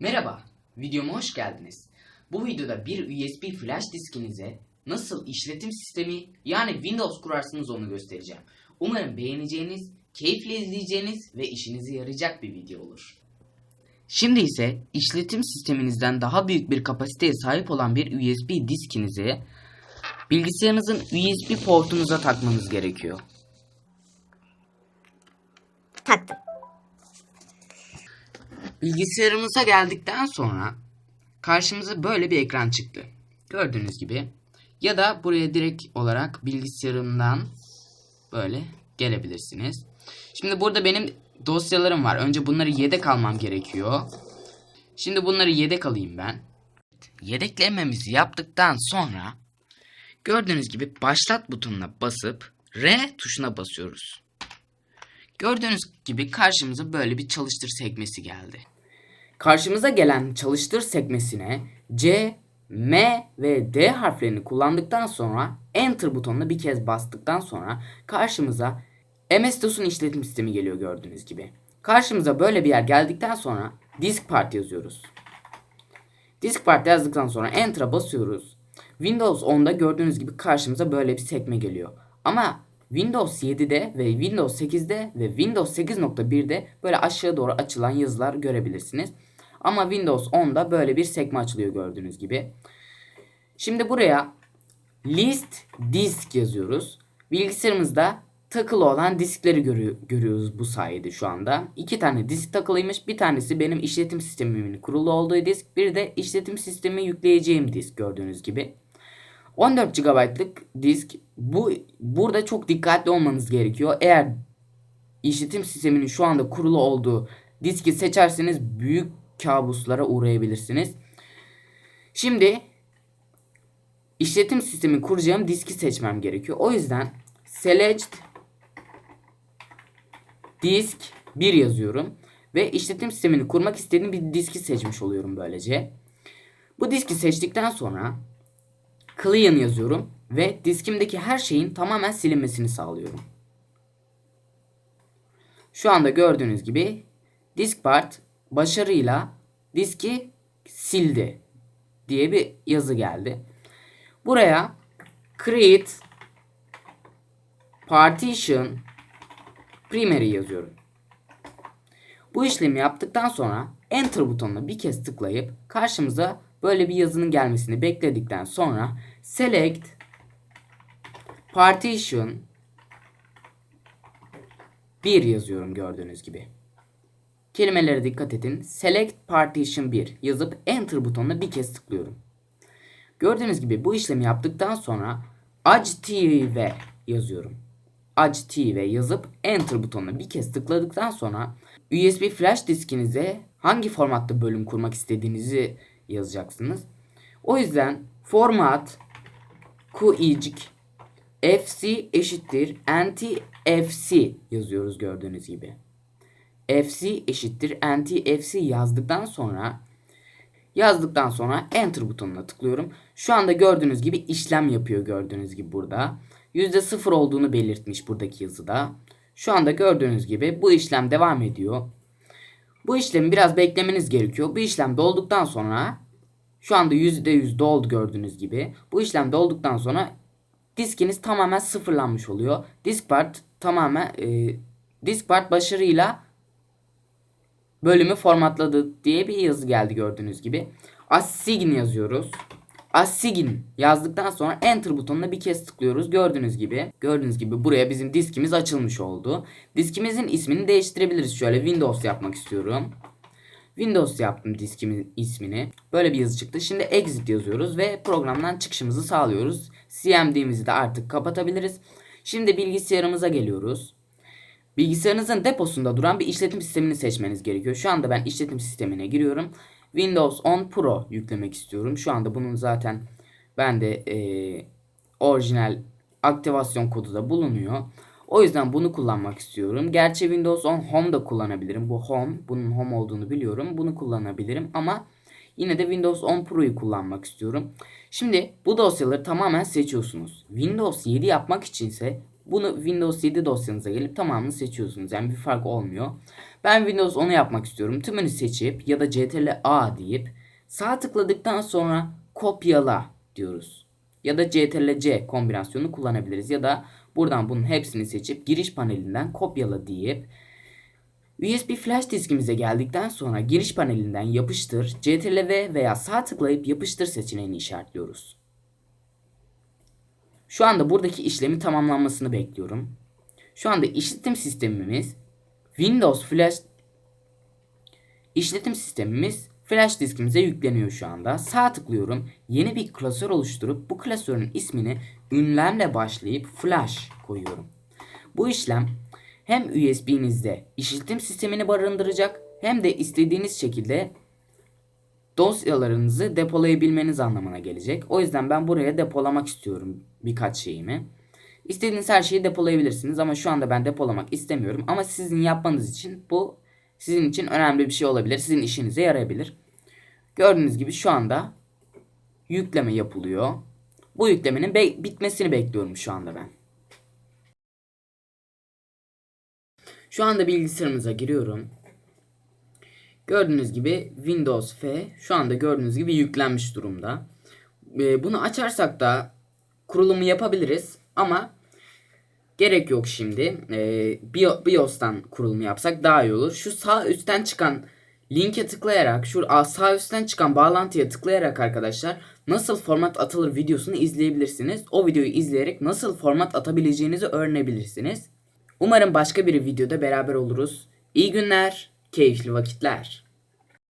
Merhaba, videoma hoş geldiniz. Bu videoda bir USB flash diskinize nasıl işletim sistemi yani Windows kurarsınız onu göstereceğim. Umarım beğeneceğiniz, keyifle izleyeceğiniz ve işinize yarayacak bir video olur. Şimdi ise işletim sisteminizden daha büyük bir kapasiteye sahip olan bir USB diskinizi bilgisayarınızın USB portunuza takmanız gerekiyor. Taktım. Bilgisayarımıza geldikten sonra karşımıza böyle bir ekran çıktı. Gördüğünüz gibi. Ya da buraya direkt olarak bilgisayarımdan böyle gelebilirsiniz. Şimdi burada benim dosyalarım var. Önce bunları yedek almam gerekiyor. Şimdi bunları yedek alayım ben. Yedeklememizi yaptıktan sonra gördüğünüz gibi başlat butonuna basıp R tuşuna basıyoruz. Gördüğünüz gibi karşımıza böyle bir çalıştır sekmesi geldi. Karşımıza gelen çalıştır sekmesine C, M ve D harflerini kullandıktan sonra Enter butonuna bir kez bastıktan sonra karşımıza MS-DOS'un işletim sistemi geliyor gördüğünüz gibi. Karşımıza böyle bir yer geldikten sonra Disk Part yazıyoruz. Disk Part yazdıktan sonra Enter'a basıyoruz. Windows 10'da gördüğünüz gibi karşımıza böyle bir sekme geliyor. Ama Windows 7'de ve Windows 8'de ve Windows 8.1'de böyle aşağı doğru açılan yazılar görebilirsiniz. Ama Windows 10'da böyle bir sekme açılıyor gördüğünüz gibi. Şimdi buraya list disk yazıyoruz. Bilgisayarımızda takılı olan diskleri görü- görüyoruz bu sayede şu anda. İki tane disk takılıymış. Bir tanesi benim işletim sistemimin kurulu olduğu disk. Bir de işletim sistemi yükleyeceğim disk gördüğünüz gibi. 14 GB'lık disk bu burada çok dikkatli olmanız gerekiyor. Eğer işletim sisteminin şu anda kurulu olduğu diski seçerseniz büyük kabuslara uğrayabilirsiniz. Şimdi işletim sistemi kuracağım diski seçmem gerekiyor. O yüzden select disk 1 yazıyorum ve işletim sistemini kurmak istediğim bir diski seçmiş oluyorum böylece. Bu diski seçtikten sonra clean yazıyorum ve diskimdeki her şeyin tamamen silinmesini sağlıyorum. Şu anda gördüğünüz gibi disk part başarıyla diski sildi diye bir yazı geldi. Buraya create partition primary yazıyorum. Bu işlemi yaptıktan sonra enter butonuna bir kez tıklayıp karşımıza böyle bir yazının gelmesini bekledikten sonra select partition 1 yazıyorum gördüğünüz gibi. Kelimelere dikkat edin. Select partition 1 yazıp enter butonuna bir kez tıklıyorum. Gördüğünüz gibi bu işlemi yaptıktan sonra active yazıyorum. active yazıp enter butonuna bir kez tıkladıktan sonra USB flash diskinize hangi formatta bölüm kurmak istediğinizi yazacaksınız. O yüzden format QIC FC eşittir anti FC yazıyoruz gördüğünüz gibi. FC eşittir anti FC yazdıktan sonra yazdıktan sonra enter butonuna tıklıyorum. Şu anda gördüğünüz gibi işlem yapıyor gördüğünüz gibi burada. %0 olduğunu belirtmiş buradaki yazıda. Şu anda gördüğünüz gibi bu işlem devam ediyor. Bu işlemi biraz beklemeniz gerekiyor. Bu işlem dolduktan sonra şu anda %100 doldu gördüğünüz gibi. Bu işlem dolduktan sonra diskiniz tamamen sıfırlanmış oluyor. Disk part tamamen e, disk part başarıyla bölümü formatladı diye bir yazı geldi gördüğünüz gibi. Assign yazıyoruz. Assign yazdıktan sonra enter butonuna bir kez tıklıyoruz. Gördüğünüz gibi. Gördüğünüz gibi buraya bizim diskimiz açılmış oldu. Diskimizin ismini değiştirebiliriz. Şöyle Windows yapmak istiyorum. Windows yaptım diskimin ismini. Böyle bir yazı çıktı. Şimdi exit yazıyoruz ve programdan çıkışımızı sağlıyoruz. CMD'mizi de artık kapatabiliriz. Şimdi bilgisayarımıza geliyoruz. Bilgisayarınızın deposunda duran bir işletim sistemini seçmeniz gerekiyor. Şu anda ben işletim sistemine giriyorum. Windows 10 Pro yüklemek istiyorum. Şu anda bunun zaten bende e, orijinal aktivasyon kodu da bulunuyor. O yüzden bunu kullanmak istiyorum. Gerçi Windows 10 Home da kullanabilirim. Bu Home, bunun Home olduğunu biliyorum. Bunu kullanabilirim ama yine de Windows 10 Pro'yu kullanmak istiyorum. Şimdi bu dosyaları tamamen seçiyorsunuz. Windows 7 yapmak içinse bunu Windows 7 dosyanıza gelip tamamını seçiyorsunuz. Yani bir fark olmuyor. Ben Windows 10'u yapmak istiyorum. Tümünü seçip ya da Ctrl A deyip sağ tıkladıktan sonra kopyala diyoruz. Ya da Ctrl C kombinasyonu kullanabiliriz. Ya da buradan bunun hepsini seçip giriş panelinden kopyala deyip USB flash diskimize geldikten sonra giriş panelinden yapıştır, Ctrl V veya sağ tıklayıp yapıştır seçeneğini işaretliyoruz. Şu anda buradaki işlemi tamamlanmasını bekliyorum. Şu anda işletim sistemimiz Windows Flash işletim sistemimiz flash diskimize yükleniyor şu anda. Sağ tıklıyorum. Yeni bir klasör oluşturup bu klasörün ismini ünlemle başlayıp flash koyuyorum. Bu işlem hem USB'nizde işletim sistemini barındıracak hem de istediğiniz şekilde dosyalarınızı depolayabilmeniz anlamına gelecek. O yüzden ben buraya depolamak istiyorum birkaç şeyimi. İstediğiniz her şeyi depolayabilirsiniz ama şu anda ben depolamak istemiyorum. Ama sizin yapmanız için bu sizin için önemli bir şey olabilir. Sizin işinize yarayabilir. Gördüğünüz gibi şu anda yükleme yapılıyor. Bu yüklemenin be- bitmesini bekliyorum şu anda ben. Şu anda bilgisayarımıza giriyorum. Gördüğünüz gibi Windows F şu anda gördüğünüz gibi yüklenmiş durumda. Ee, bunu açarsak da kurulumu yapabiliriz ama gerek yok şimdi. Ee, Bio- BIOS'tan kurulumu yapsak daha iyi olur. Şu sağ üstten çıkan linke tıklayarak, şu sağ üstten çıkan bağlantıya tıklayarak arkadaşlar nasıl format atılır videosunu izleyebilirsiniz. O videoyu izleyerek nasıl format atabileceğinizi öğrenebilirsiniz. Umarım başka bir videoda beraber oluruz. İyi günler, keyifli vakitler.